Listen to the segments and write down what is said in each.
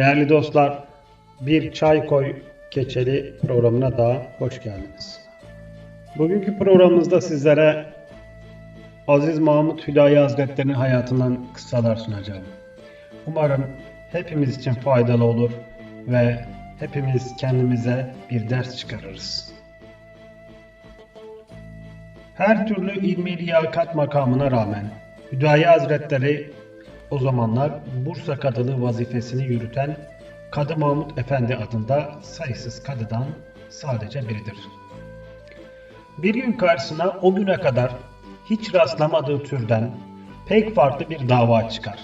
Değerli dostlar, bir Çay Koy Keçeli programına daha hoş geldiniz. Bugünkü programımızda sizlere Aziz Mahmut Hüdayi Hazretleri'nin hayatından kıssalar sunacağım. Umarım hepimiz için faydalı olur ve hepimiz kendimize bir ders çıkarırız. Her türlü ilmi liyakat makamına rağmen Hüdayi Hazretleri o zamanlar Bursa Kadılığı vazifesini yürüten Kadı Mahmut Efendi adında sayısız kadıdan sadece biridir. Bir gün karşısına o güne kadar hiç rastlamadığı türden pek farklı bir dava çıkar.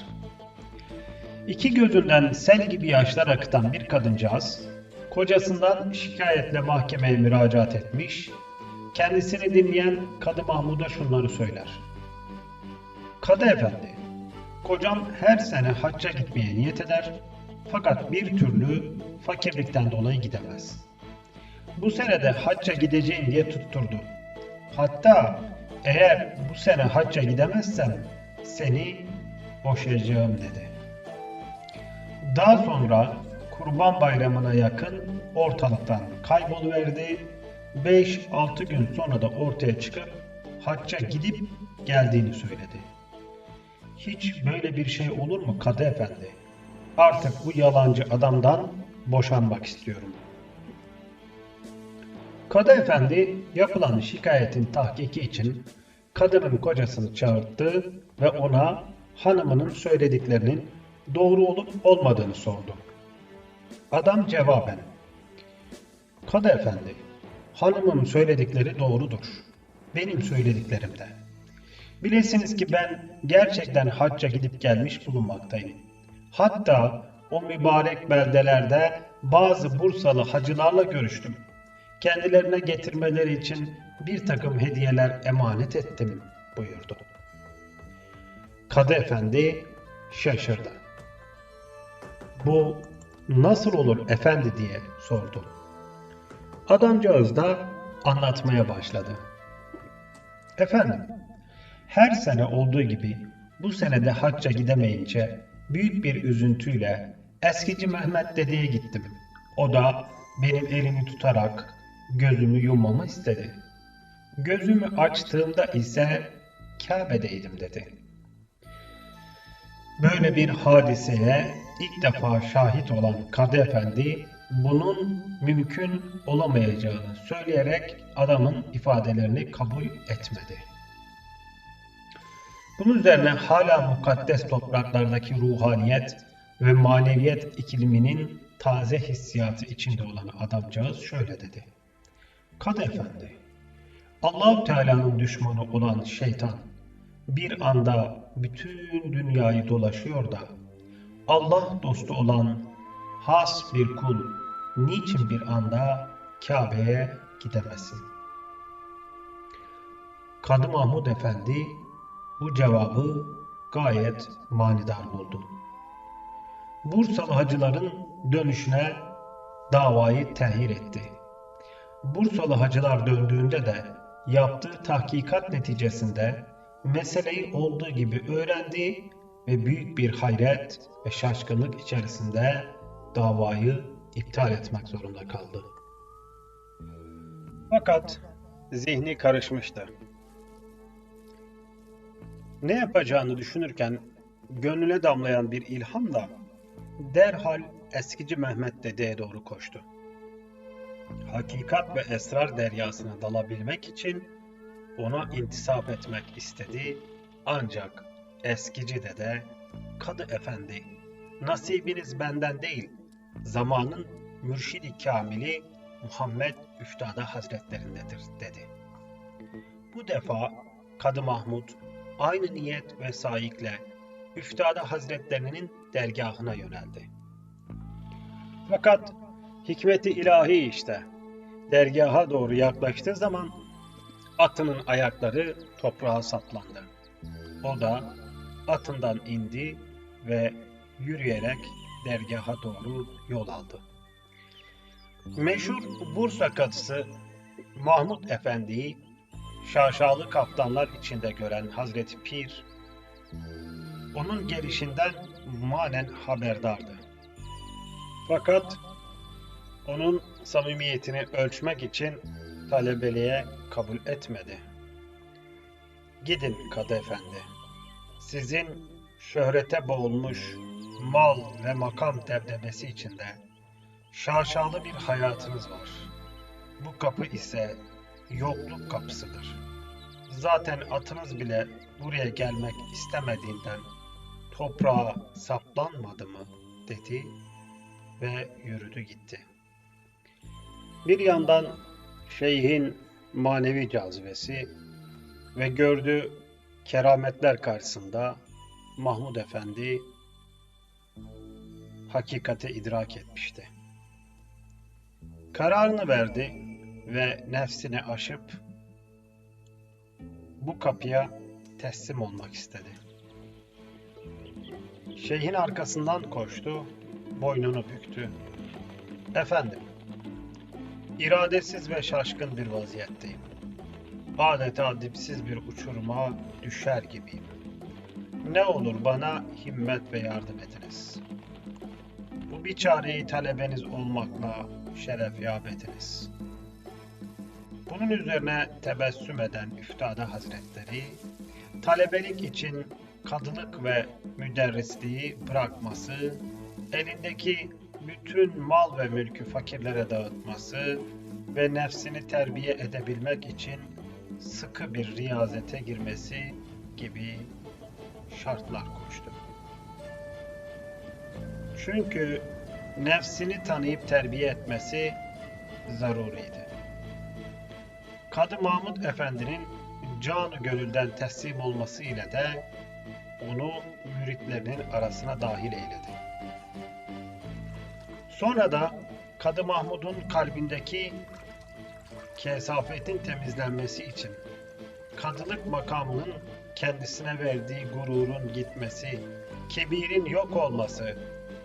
İki gözünden sel gibi yaşlar akıtan bir kadıncağız, kocasından şikayetle mahkemeye müracaat etmiş, kendisini dinleyen Kadı Mahmud'a şunları söyler. Kadı Efendi, kocam her sene hacca gitmeye niyet eder fakat bir türlü fakirlikten dolayı gidemez. Bu sene de hacca gideceğim diye tutturdu. Hatta eğer bu sene hacca gidemezsem seni boşayacağım dedi. Daha sonra Kurban Bayramı'na yakın ortalıktan kayboluverdi. 5-6 gün sonra da ortaya çıkıp hacca gidip geldiğini söyledi. Hiç böyle bir şey olur mu Kadı Efendi? Artık bu yalancı adamdan boşanmak istiyorum. Kadı Efendi yapılan şikayetin tahkiki için kadının kocasını çağırttı ve ona hanımının söylediklerinin doğru olup olmadığını sordu. Adam cevaben, Kadı Efendi, hanımın söyledikleri doğrudur. Benim söylediklerim de. Bilesiniz ki ben gerçekten hacca gidip gelmiş bulunmaktayım. Hatta o mübarek beldelerde bazı Bursalı hacılarla görüştüm. Kendilerine getirmeleri için bir takım hediyeler emanet ettim buyurdu. Kadı Efendi şaşırdı. Bu nasıl olur efendi diye sordu. Adamcağız da anlatmaya başladı. Efendim, her sene olduğu gibi bu senede hacca gidemeyince büyük bir üzüntüyle eskici Mehmet dedeye gittim. O da benim elimi tutarak gözümü yummamı istedi. Gözümü açtığımda ise Kabe'deydim dedi. Böyle bir hadiseye ilk defa şahit olan Kadı Efendi bunun mümkün olamayacağını söyleyerek adamın ifadelerini kabul etmedi. Bunun üzerine hala mukaddes topraklardaki ruhaniyet ve maneviyet ikliminin taze hissiyatı içinde olan adamcağız şöyle dedi. Kadı Efendi, Allahu Teala'nın düşmanı olan şeytan bir anda bütün dünyayı dolaşıyor da Allah dostu olan has bir kul niçin bir anda Kabe'ye gidemesin? Kadı Mahmud Efendi bu cevabı gayet manidar buldu. Bursalı hacıların dönüşüne davayı tehir etti. Bursalı hacılar döndüğünde de yaptığı tahkikat neticesinde meseleyi olduğu gibi öğrendi ve büyük bir hayret ve şaşkınlık içerisinde davayı iptal etmek zorunda kaldı. Fakat zihni karışmıştı. Ne yapacağını düşünürken gönlüne damlayan bir ilhamla derhal eskici Mehmet dedeye doğru koştu. Hakikat ve esrar deryasına dalabilmek için ona intisap etmek istedi ancak eskici dede Kadı Efendi nasibiniz benden değil zamanın mürşidi kamili Muhammed Üftada Hazretlerindedir dedi. Bu defa Kadı Mahmud aynı niyet ve saikle Üftada Hazretlerinin dergahına yöneldi. Fakat hikmeti ilahi işte. Dergaha doğru yaklaştığı zaman atının ayakları toprağa saplandı. O da atından indi ve yürüyerek dergaha doğru yol aldı. Meşhur Bursa kadısı Mahmut Efendi'yi şaşalı kaptanlar içinde gören Hazreti Pir, onun gelişinden manen haberdardı. Fakat onun samimiyetini ölçmek için talebeliğe kabul etmedi. Gidin Kadı Efendi. Sizin şöhrete boğulmuş mal ve makam debdebesi içinde şaşalı bir hayatınız var. Bu kapı ise yokluk kapısıdır. Zaten atınız bile buraya gelmek istemediğinden toprağa saplanmadı mı dedi ve yürüdü gitti. Bir yandan şeyhin manevi cazibesi ve gördüğü kerametler karşısında Mahmud Efendi hakikati idrak etmişti. Kararını verdi ve nefsini aşıp bu kapıya teslim olmak istedi. Şeyhin arkasından koştu, boynunu büktü. Efendim, iradesiz ve şaşkın bir vaziyetteyim. Adeta dipsiz bir uçuruma düşer gibiyim. Ne olur bana himmet ve yardım ediniz. Bu bir çareyi talebeniz olmakla şeref yap ediniz. Bunun üzerine tebessüm eden Üftada Hazretleri, talebelik için kadılık ve müderrisliği bırakması, elindeki bütün mal ve mülkü fakirlere dağıtması ve nefsini terbiye edebilmek için sıkı bir riyazete girmesi gibi şartlar koştu. Çünkü nefsini tanıyıp terbiye etmesi zaruriydi. Kadı Mahmud Efendi'nin canı gönülden teslim olması ile de onu müritlerinin arasına dahil eyledi. Sonra da Kadı Mahmud'un kalbindeki kesafetin temizlenmesi için kadılık makamının kendisine verdiği gururun gitmesi, kebirin yok olması,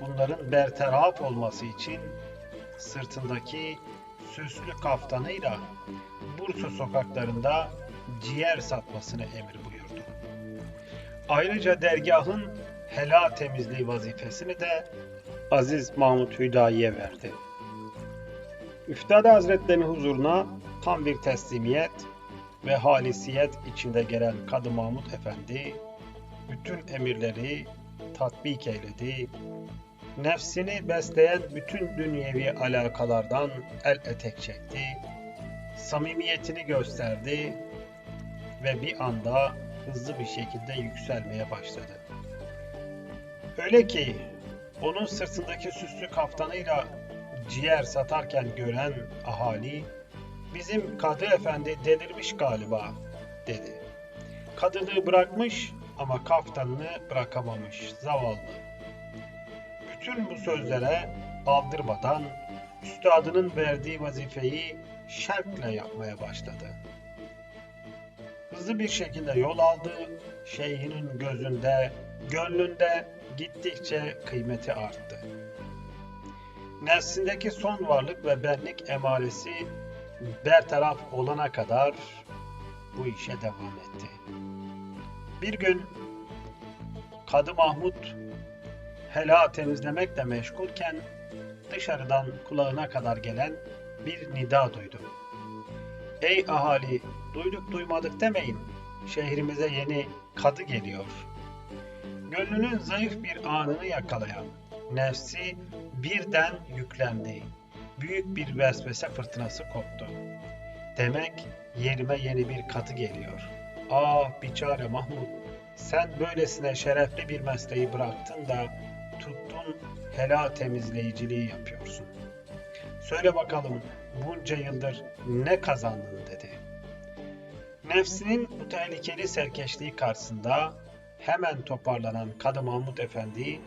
bunların bertaraf olması için sırtındaki süslü kaftanıyla Bursa sokaklarında ciğer satmasını emir buyurdu. Ayrıca dergahın helal temizliği vazifesini de Aziz Mahmut Hüdayi'ye verdi. Üftade Hazretleri'nin huzuruna tam bir teslimiyet ve halisiyet içinde gelen Kadı Mahmut Efendi bütün emirleri tatbik eyledi. Nefsini besleyen bütün dünyevi alakalardan el etek çekti. Samimiyetini gösterdi ve bir anda hızlı bir şekilde yükselmeye başladı. Öyle ki onun sırtındaki süslü kaftanıyla ciğer satarken gören ahali bizim Kadı Efendi delirmiş galiba dedi. Kadılığı bırakmış ama kaftanını bırakamamış zavallı. Bütün bu sözlere aldırmadan üstadının verdiği vazifeyi şevkle yapmaya başladı. Hızlı bir şekilde yol aldı, şeyhinin gözünde, gönlünde gittikçe kıymeti arttı. Nefsindeki son varlık ve benlik emaresi bertaraf olana kadar bu işe devam etti. Bir gün Kadı Mahmut hela temizlemekle meşgulken dışarıdan kulağına kadar gelen bir nida duydu. Ey ahali, duyduk duymadık demeyin. Şehrimize yeni kadı geliyor. Gönlünün zayıf bir anını yakalayan nefsi birden yüklendi. Büyük bir vesvese fırtınası koptu. Demek yerime yeni bir katı geliyor. Ah biçare Mahmut, sen böylesine şerefli bir mesleği bıraktın da tuttun helal temizleyiciliği yapıyorsun. Söyle bakalım bunca yıldır ne kazandın dedi. Nefsinin bu tehlikeli serkeşliği karşısında hemen toparlanan Kadı Mahmut Efendi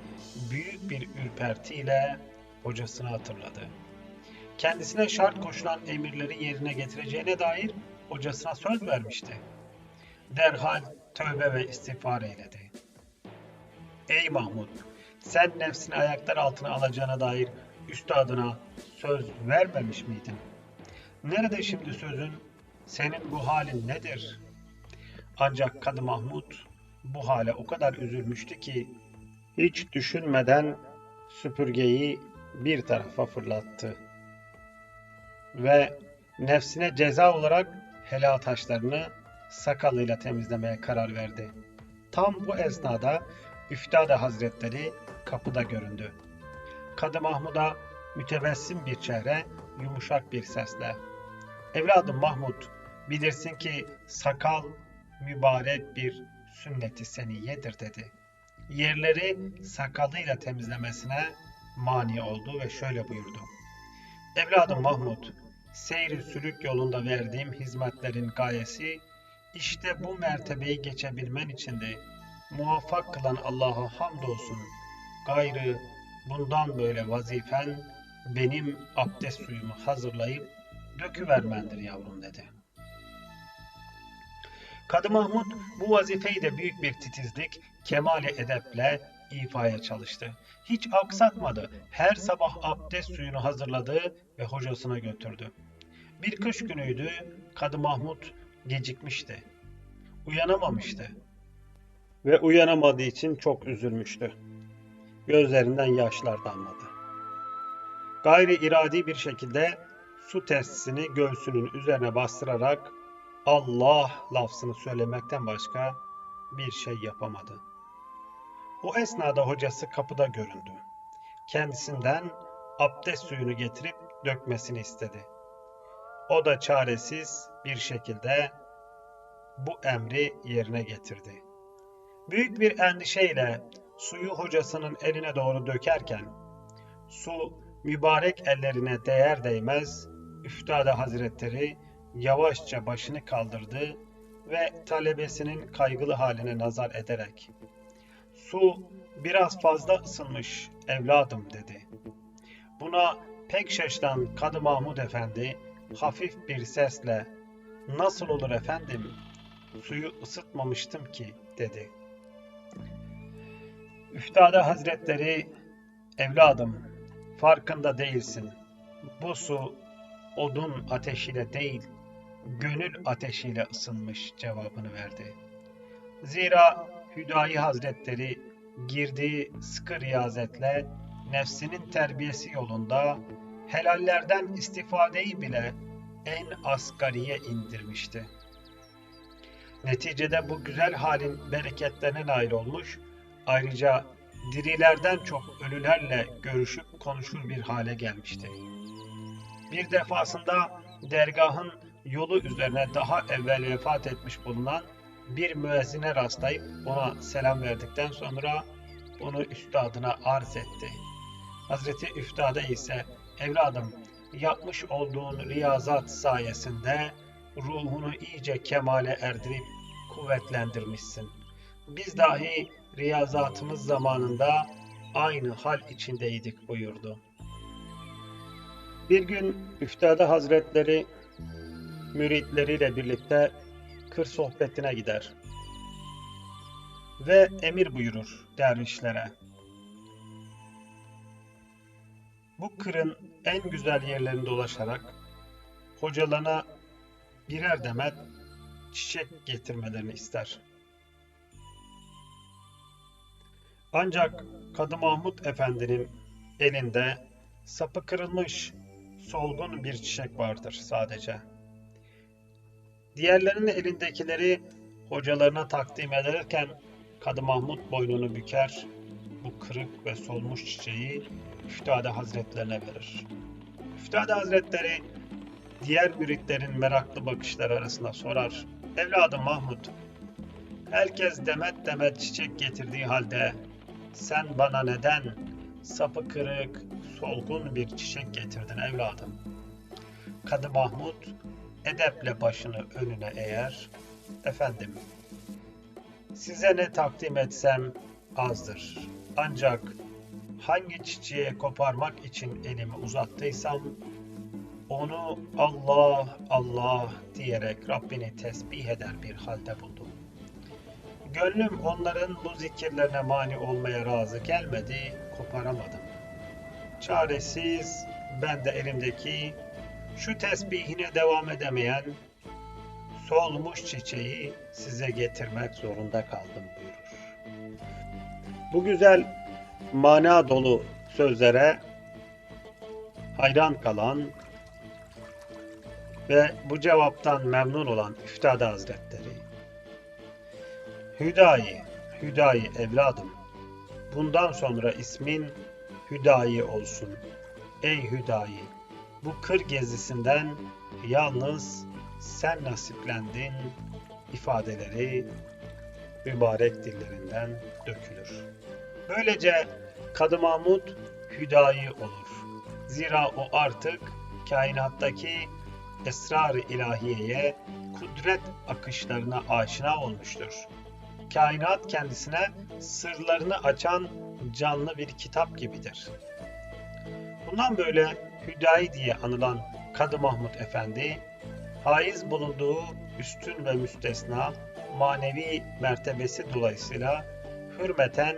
büyük bir ürpertiyle hocasını hatırladı. Kendisine şart koşulan emirleri yerine getireceğine dair hocasına söz vermişti. Derhal tövbe ve istiğfar eyledi. Ey Mahmud, sen nefsini ayaklar altına alacağına dair üstadına söz vermemiş miydin? Nerede şimdi sözün? Senin bu halin nedir? Ancak Kadı Mahmud bu hale o kadar üzülmüştü ki hiç düşünmeden süpürgeyi bir tarafa fırlattı. Ve nefsine ceza olarak helal taşlarını sakalıyla temizlemeye karar verdi. Tam bu esnada Üftade Hazretleri kapıda göründü. Kadı Mahmud'a mütebessim bir çehre, yumuşak bir sesle Evladım Mahmud, bilirsin ki sakal mübarek bir sünneti seniyedir dedi. Yerleri sakalıyla temizlemesine mani oldu ve şöyle buyurdu. Evladım Mahmud, seyri sülük yolunda verdiğim hizmetlerin gayesi işte bu mertebeyi geçebilmen içindi. Muvaffak kılan Allah'a hamdolsun. Gayrı bundan böyle vazifen benim abdest suyumu hazırlayıp döküvermendir yavrum dedi. Kadı Mahmud bu vazifeyi de büyük bir titizlik, kemale edeple ifaya çalıştı. Hiç aksatmadı. Her sabah abdest suyunu hazırladı ve hocasına götürdü. Bir kış günüydü. Kadı Mahmud gecikmişti. Uyanamamıştı. Ve uyanamadığı için çok üzülmüştü. Gözlerinden yaşlar damladı. Gayri iradi bir şekilde su testisini göğsünün üzerine bastırarak Allah lafzını söylemekten başka bir şey yapamadı. O esnada hocası kapıda göründü. Kendisinden abdest suyunu getirip dökmesini istedi. O da çaresiz bir şekilde bu emri yerine getirdi. Büyük bir endişeyle suyu hocasının eline doğru dökerken su mübarek ellerine değer değmez Üftade Hazretleri yavaşça başını kaldırdı ve talebesinin kaygılı haline nazar ederek Su biraz fazla ısınmış evladım dedi. Buna pek şaşıran Kadı Mahmud Efendi hafif bir sesle nasıl olur efendim suyu ısıtmamıştım ki dedi. Üftade Hazretleri evladım farkında değilsin. Bu su odun ateşiyle değil, gönül ateşiyle ısınmış cevabını verdi. Zira Hüdayi Hazretleri girdiği sıkı riyazetle nefsinin terbiyesi yolunda helallerden istifadeyi bile en asgariye indirmişti. Neticede bu güzel halin bereketlerine nail olmuş, ayrıca dirilerden çok ölülerle görüşüp konuşur bir hale gelmişti. Bir defasında dergahın yolu üzerine daha evvel vefat etmiş bulunan bir müezzine rastlayıp ona selam verdikten sonra onu üstadına arz etti. Hazreti Üftade ise evladım yapmış olduğun riyazat sayesinde ruhunu iyice kemale erdirip kuvvetlendirmişsin. Biz dahi riyazatımız zamanında aynı hal içindeydik buyurdu. Bir gün Üftade Hazretleri müritleriyle birlikte kır sohbetine gider. Ve emir buyurur dervişlere. Bu kırın en güzel yerlerinde dolaşarak hocalarına birer demet çiçek getirmelerini ister. Ancak Kadı Mahmud Efendi'nin elinde sapı kırılmış solgun bir çiçek vardır sadece. Diğerlerinin elindekileri hocalarına takdim ederken Kadı Mahmud boynunu büker, bu kırık ve solmuş çiçeği Üftade Hazretlerine verir. Üftade Hazretleri diğer müritlerin meraklı bakışları arasında sorar. Evladım Mahmud, herkes demet demet çiçek getirdiği halde sen bana neden sapı kırık, solgun bir çiçek getirdin evladım? Kadı Mahmud edeple başını önüne eğer, efendim, size ne takdim etsem azdır. Ancak hangi çiçeğe koparmak için elimi uzattıysam, onu Allah Allah diyerek Rabbini tesbih eder bir halde buldum. Gönlüm onların bu zikirlerine mani olmaya razı gelmedi, koparamadım. Çaresiz ben de elimdeki şu tesbihine devam edemeyen solmuş çiçeği size getirmek zorunda kaldım buyurur. Bu güzel mana dolu sözlere hayran kalan ve bu cevaptan memnun olan Üftade Hazretleri. Hüdayi, Hüdayi evladım, bundan sonra ismin Hüdayi olsun. Ey Hüdayi, bu kır gezisinden yalnız sen nasiplendin ifadeleri mübarek dillerinden dökülür. Böylece Kadı Mahmud Hüdayi olur. Zira o artık kainattaki esrar-ı ilahiyeye, kudret akışlarına aşina olmuştur. Kainat kendisine sırlarını açan canlı bir kitap gibidir. Bundan böyle Hüdayi diye anılan Kadı Mahmud Efendi, haiz bulunduğu üstün ve müstesna manevi mertebesi dolayısıyla hürmeten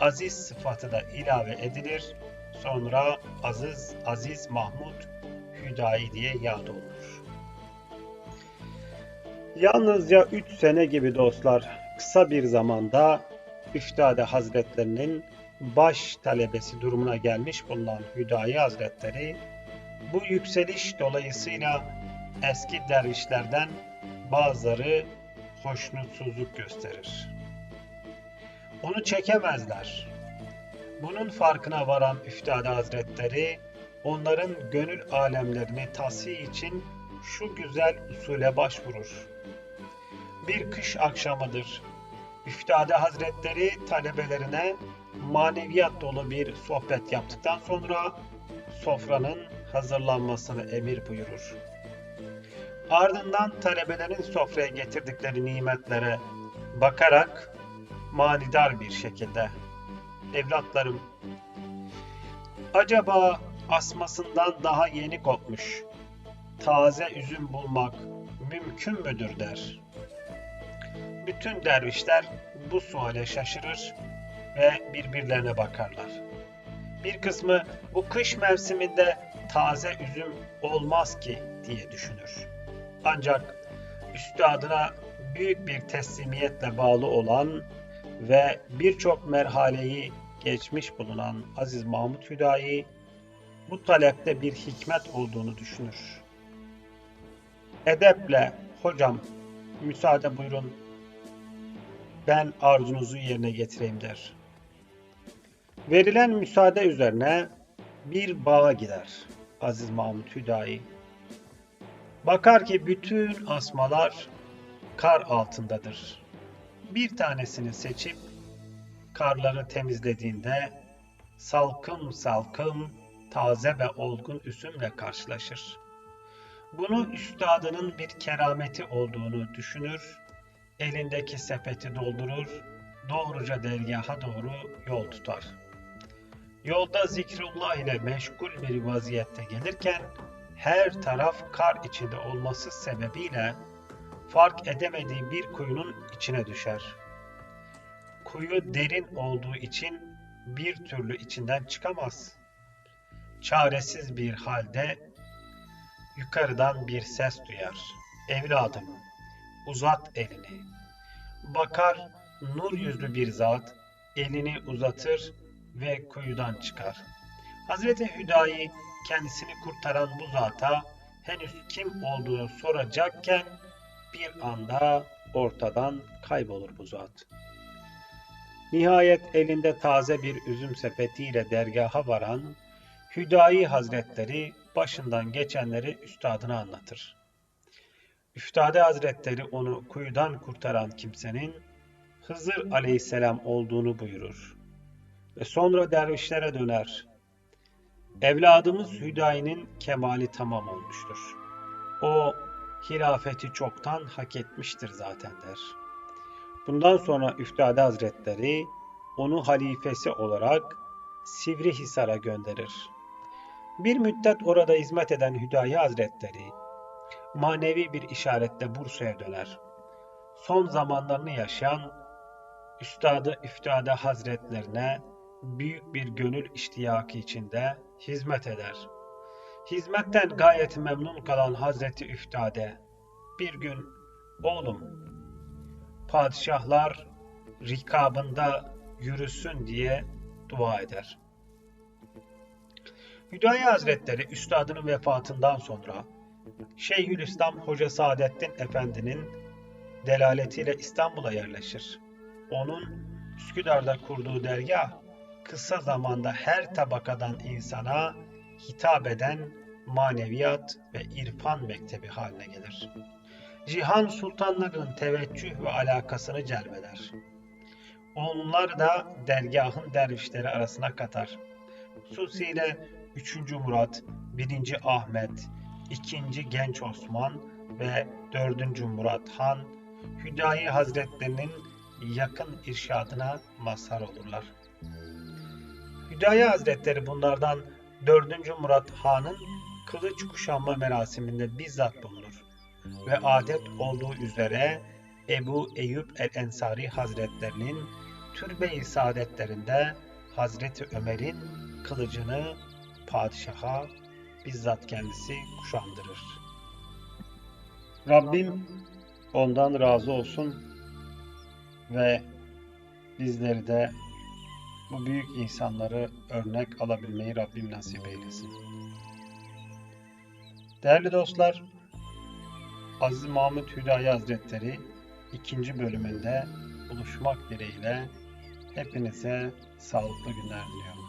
aziz sıfatı da ilave edilir. Sonra Aziz Aziz Mahmud Hüdayi diye yad olunur. Yalnızca 3 sene gibi dostlar kısa bir zamanda Üftade Hazretlerinin baş talebesi durumuna gelmiş bulunan Hüdayi Hazretleri bu yükseliş dolayısıyla eski dervişlerden bazıları hoşnutsuzluk gösterir. Onu çekemezler. Bunun farkına varan Üftade Hazretleri onların gönül alemlerini tahsiye için şu güzel usule başvurur. Bir kış akşamıdır. Üftade Hazretleri talebelerine maneviyat dolu bir sohbet yaptıktan sonra sofranın hazırlanmasını emir buyurur. Ardından talebelerin sofraya getirdikleri nimetlere bakarak manidar bir şekilde evlatlarım acaba asmasından daha yeni kopmuş taze üzüm bulmak mümkün müdür der. Bütün dervişler bu suale şaşırır ve birbirlerine bakarlar. Bir kısmı bu kış mevsiminde taze üzüm olmaz ki diye düşünür. Ancak üstadına büyük bir teslimiyetle bağlı olan ve birçok merhaleyi geçmiş bulunan Aziz Mahmut Hüdayi bu talepte bir hikmet olduğunu düşünür. Edeple hocam müsaade buyurun ben arzunuzu yerine getireyim der. Verilen müsaade üzerine bir bağa gider Aziz Mahmut Hüdayi. Bakar ki bütün asmalar kar altındadır. Bir tanesini seçip karları temizlediğinde salkım salkım taze ve olgun üzümle karşılaşır. Bunu üstadının bir kerameti olduğunu düşünür, elindeki sepeti doldurur, doğruca dergaha doğru yol tutar. Yolda zikrullah ile meşgul bir vaziyette gelirken her taraf kar içinde olması sebebiyle fark edemediği bir kuyunun içine düşer. Kuyu derin olduğu için bir türlü içinden çıkamaz. Çaresiz bir halde yukarıdan bir ses duyar. Evladım, uzat elini. Bakar, nur yüzlü bir zat elini uzatır ve kuyudan çıkar. Hazreti Hüdayi kendisini kurtaran bu zata henüz kim olduğunu soracakken bir anda ortadan kaybolur bu zat. Nihayet elinde taze bir üzüm sepetiyle dergaha varan Hüdayi Hazretleri başından geçenleri üstadına anlatır. Üftade Hazretleri onu kuyudan kurtaran kimsenin Hızır aleyhisselam olduğunu buyurur. Ve sonra dervişlere döner. Evladımız Hüdayi'nin kemali tamam olmuştur. O hilafeti çoktan hak etmiştir zaten der. Bundan sonra Üftade Hazretleri onu halifesi olarak Sivrihisar'a gönderir. Bir müddet orada hizmet eden Hüdayi Hazretleri manevi bir işaretle Bursa'ya döner. Son zamanlarını yaşayan Üstadı Üftade Hazretlerine büyük bir gönül iştiyakı içinde hizmet eder. Hizmetten gayet memnun kalan Hazreti Üftade bir gün oğlum padişahlar rikabında yürüsün diye dua eder. Hüdayi Hazretleri üstadının vefatından sonra Şeyhülislam Hoca Saadettin Efendi'nin delaletiyle İstanbul'a yerleşir. Onun Üsküdar'da kurduğu dergah kısa zamanda her tabakadan insana hitap eden maneviyat ve irfan mektebi haline gelir. Cihan sultanlarının teveccüh ve alakasını celbeder. Onlar da dergahın dervişleri arasına katar. Hususiyle 3. Murat, 1. Ahmet, 2. Genç Osman ve 4. Murat Han, Hüdayi Hazretlerinin yakın irşadına mazhar olurlar. Hüdayi Hazretleri bunlardan 4. Murat Han'ın kılıç kuşanma merasiminde bizzat bulunur ve adet olduğu üzere Ebu Eyyub el-Ensari Hazretlerinin türbe-i saadetlerinde Hazreti Ömer'in kılıcını padişaha bizzat kendisi kuşandırır. Rabbim ondan razı olsun ve bizleri de bu büyük insanları örnek alabilmeyi Rabbim nasip eylesin. Değerli dostlar, Aziz Mahmut Hüdayi Hazretleri ikinci bölümünde buluşmak dileğiyle hepinize sağlıklı günler diliyorum.